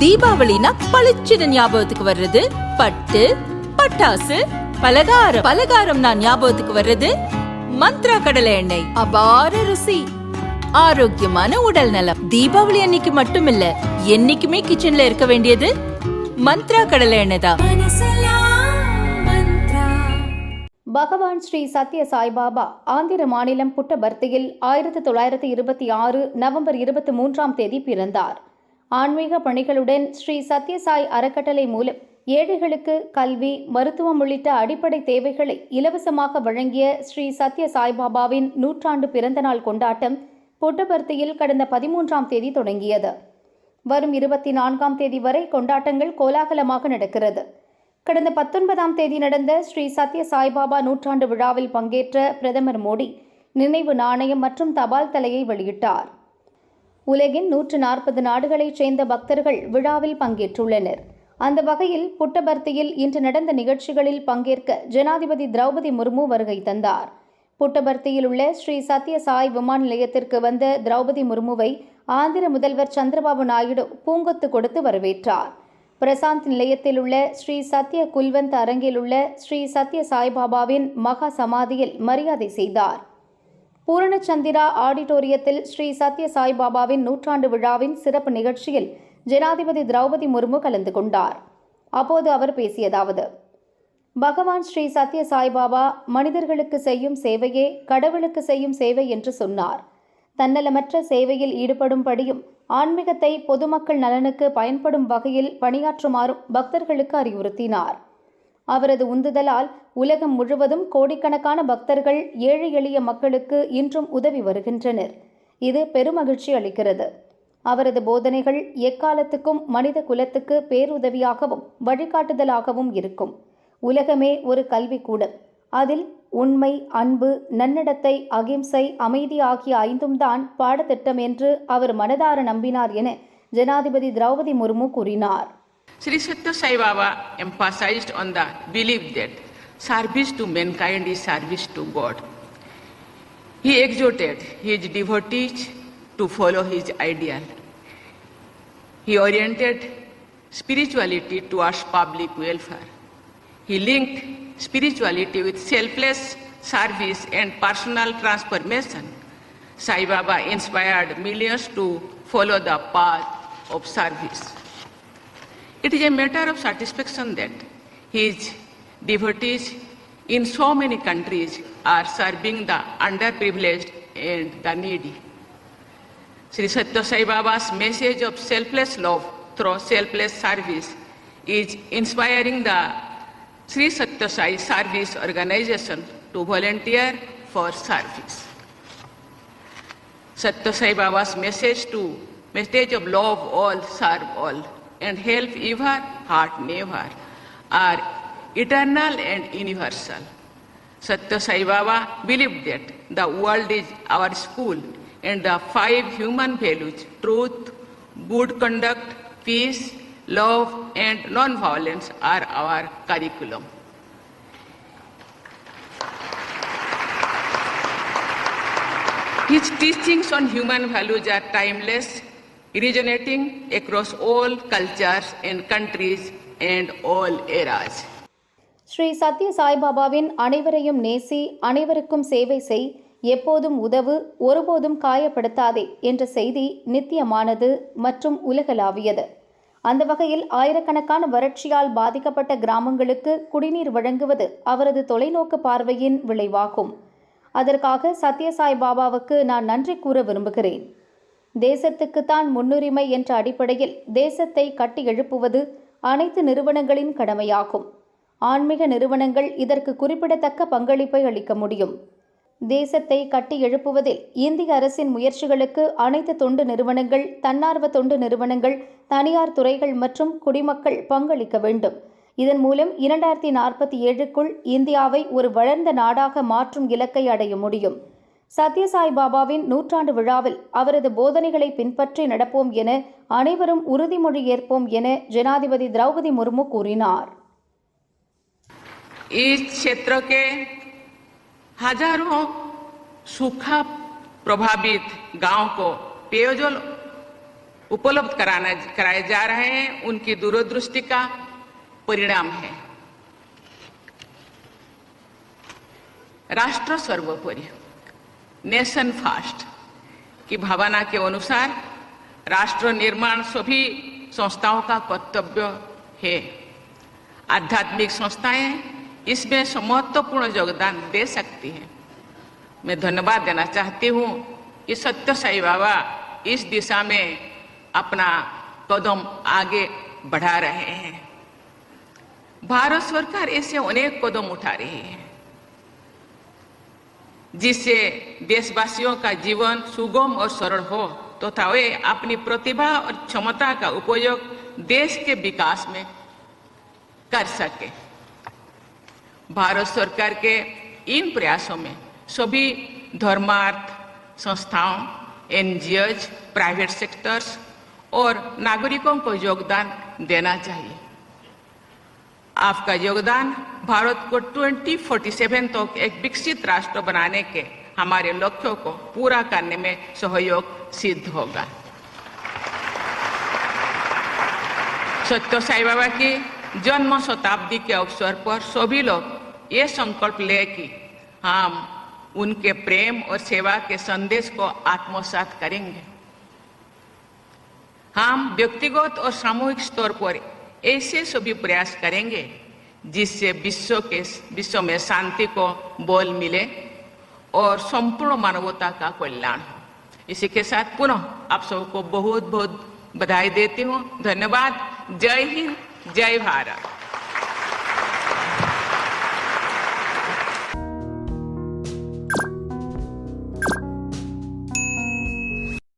தீபாவளினா பளிச்சுன்னு ஞாபகத்துக்கு வர்றது. பட்டு பட்டாசு பலகாரம். பலகாரம் நான் ஞாபகத்துக்கு வர்றது. மந்த்ரா கடலை எண்ணெய். அபார ருசி. ஆரோக்கியமான உடல் நலம். தீபாவளி அன்னைக்கு மட்டும் இல்ல என்னைக்குமே கிச்சன்ல இருக்க வேண்டியது மந்த்ரா கடலை எண்ணெய் தான். பகவான் ஸ்ரீ சத்ய சாய்பாபா ஆந்திர மாநிலம் புட்டபர்த்தியில் ஆயிரத்தி தொள்ளாயிரத்தி இருபத்தி ஆறு நவம்பர் இருபத்தி மூன்றாம் தேதி பிறந்தார். ஆன்மீக பணிகளுடன் ஸ்ரீ சத்யசாய் அறக்கட்டளை மூலம் ஏழைகளுக்கு கல்வி மருத்துவம் உள்ளிட்ட அடிப்படை தேவைகளை இலவசமாக வழங்கிய ஸ்ரீ சத்ய சாய்பாபாவின் நூற்றாண்டு பிறந்தநாள் கொண்டாட்டம் புட்டபர்த்தியில் கடந்த பதிமூன்றாம் தேதி தொடங்கியது. வரும் இருபத்தி நான்காம் தேதி வரை கொண்டாட்டங்கள் கோலாகலமாக நடக்கிறது. கடந்த பத்தொன்பதாம் தேதி நடந்த ஸ்ரீ சத்ய சாய்பாபா நூற்றாண்டு விழாவில் பங்கேற்ற பிரதமர் மோடி நினைவு நாணயம் மற்றும் தபால் தலையை வெளியிட்டார். உலகின் நூற்று நாற்பது நாடுகளைச் சேர்ந்த பக்தர்கள் விழாவில் பங்கேற்றுள்ளனர். அந்த வகையில் புட்டபர்த்தியில் இன்று நடந்த நிகழ்ச்சிகளில் பங்கேற்க ஜனாதிபதி திரௌபதி முர்மு வருகை தந்தார். புட்டபர்த்தியில் உள்ள ஸ்ரீ சத்ய சாய் விமான நிலையத்திற்கு வந்த திரௌபதி முர்முவை ஆந்திர முதல்வர் சந்திரபாபு நாயுடு பூங்கொத்து கொடுத்து வரவேற்றார். பிரசாந்த் நிலையத்தில் உள்ள ஸ்ரீ சத்ய குல்வந்த் அரங்கில் உள்ள ஸ்ரீ சத்ய சாய்பாபாவின் மகா சமாதியில் மரியாதை செய்தார். பூரணச்சந்திரா ஆடிட்டோரியத்தில் ஸ்ரீ சத்ய சாய்பாபாவின் நூற்றாண்டு விழாவின் சிறப்பு நிகழ்ச்சியில் ஜனாதிபதி திரௌபதி முர்மு கலந்து கொண்டார். அப்போது அவர் பேசியதாவது பகவான் ஸ்ரீ சத்ய சாய்பாபா மனிதர்களுக்கு செய்யும் சேவையே கடவுளுக்கு செய்யும் சேவை என்று சொன்னார். தன்னலமற்ற சேவையில் ஈடுபடும்படியும் ஆன்மீகத்தை பொதுமக்கள் நலனுக்கு பயன்படும் வகையில் பணியாற்றுமாறும் பக்தர்களுக்கு அறிவுறுத்தினார். அவரது உந்துதலால் உலகம் முழுவதும் கோடிக்கணக்கான பக்தர்கள் ஏழை எளிய மக்களுக்கு இன்றும் உதவி வருகின்றனர். இது பெருமகிழ்ச்சி அளிக்கிறது. அவரது போதனைகள் எக்காலத்துக்கும் மனித குலத்துக்கு பேருதவியாகவும் வழிகாட்டுதலாகவும் இருக்கும். உலகமே ஒரு கல்வி கூடம் அதில் உண்மை அன்பு நன்னடத்தை அகிம்சை அமைதி ஆகிய ஐந்தும் தான் பாடத்திட்டம் என்று அவர் மனதார நம்பினார் என ஜனாதிபதி திரௌபதி முர்மு கூறினார். Sri Satya Sai Baba emphasized on the belief that service to mankind is service to God. He exhorted his devotees to follow his ideal. He oriented spirituality towards public welfare. He linked spirituality with selfless service and personal transformation. Sai Baba inspired millions to follow the path of service. It is a matter of satisfaction that his devotees in so many countries are serving the underprivileged and the needy. Sri Satya Sai Baba's message of selfless love through selfless service is inspiring the Sri Satya Sai Service Organization to volunteer for service. Satya Sai Baba's message to message of love all, serve all, and help ever, heart never, are eternal and universal. Satya Sai Baba believed that the world is our school and the five human values truth, good conduct, peace, love, and non-violence are our curriculum. His teachings on human values are timeless, resonating across all cultures and countries and all eras. Sri Satya சாய்பாபாவின் அனைவரையும் நேசி அனைவருக்கும் சேவை செய் எப்போதும் உதவு ஒருபோதும் காயப்படுத்தாதே என்ற செய்தி நித்தியமானது மற்றும் உலகளாவியது. அந்த வகையில் ஆயிரக்கணக்கான வறட்சியால் பாதிக்கப்பட்ட கிராமங்களுக்கு குடிநீர் வழங்குவது அவரது தொலைநோக்கு பார்வையின் விளைவாகும். அதற்காக சத்யசாய் பாபாவுக்கு நான் நன்றி கூற விரும்புகிறேன். தேசத்துக்குத்தான் முன்னுரிமை என்ற அடிப்படையில் தேசத்தை கட்டி எழுப்புவது அனைத்து நிறுவனங்களின் கடமையாகும். ஆன்மீக நிறுவனங்கள் இதற்கு குறிப்பிடத்தக்க பங்களிப்பை அளிக்க முடியும். தேசத்தை கட்டி எழுப்புவதில் இந்திய அரசின் முயற்சிகளுக்கு அனைத்து தொண்டு நிறுவனங்கள் தன்னார்வ தொண்டு நிறுவனங்கள் தனியார் துறைகள் மற்றும் குடிமக்கள் பங்களிக்க வேண்டும். இதன் மூலம் இரண்டாயிரத்தி நாற்பத்தி ஏழுக்குள் இந்தியாவை ஒரு வளர்ந்த நாடாக மாற்றும் இலக்கை அடைய முடியும். சத்யசாய் பாபாவின் நூற்றாண்டு விழாவில் அவரது போதனைகளை பின்பற்றி நடப்போம் என அனைவரும் உறுதிமொழி ஏற்போம் என ஜனாதிபதி திரௌபதி முர்மு கூறினார் इस क्षेत्र के हजारों सूखा प्रभावित गांव को पेयजल उपलब्ध कराना कराए जा रहे हैं उनकी दूरदृष्टि का परिणाम है राष्ट्र सर्वोपरि नेशन फास्ट की भावना के अनुसार राष्ट्र निर्माण सभी संस्थाओं का कर्तव्य है। आध्यात्मिक संस्थाएँ इसमें महत्वपूर्ण योगदान दे सकती हैं। मैं धन्यवाद देना चाहती हूँ कि सत्य साई बाबा इस दिशा में अपना कदम आगे बढ़ा रहे हैं। भारत सरकार ऐसे अनेक कदम उठा रही है। जिससे देशवासियों का जीवन सुगम और सरल हो, तथा तो वे अपनी प्रतिभा और क्षमता का उपयोग देश के विकास में कर सके। भारत सरकार के इन प्रयासों में सभी धर्मार्थ संस्थाओं, एनजीओज, प्राइवेट सेक्टर्स और नागरिकों को योगदान देना चाहिए। आपका योगदान भारत को 2047 तक एक विकसित राष्ट्र बनाने के हमारे लक्ष्यों को पूरा करने में सहयोग सिद्ध होगा। सत्य साई बाबा की जन्म शताब्दी के अवसर पर सभी लोग ये संकल्प ले कि हम उनके प्रेम और सेवा के संदेश को आत्मसात करेंगे। हम व्यक्तिगत और सामूहिक स्तर पर ऐसे सभी प्रयास करेंगे जिससे विश्व के, विश्व में शांति को बोल मिले और संपूर्ण मानवता का कल्याण हो। इसी के साथ पुनः आप सबको बहुत बहुत बधाई देती हूँ। धन्यवाद। जय हिंद। जय भारत।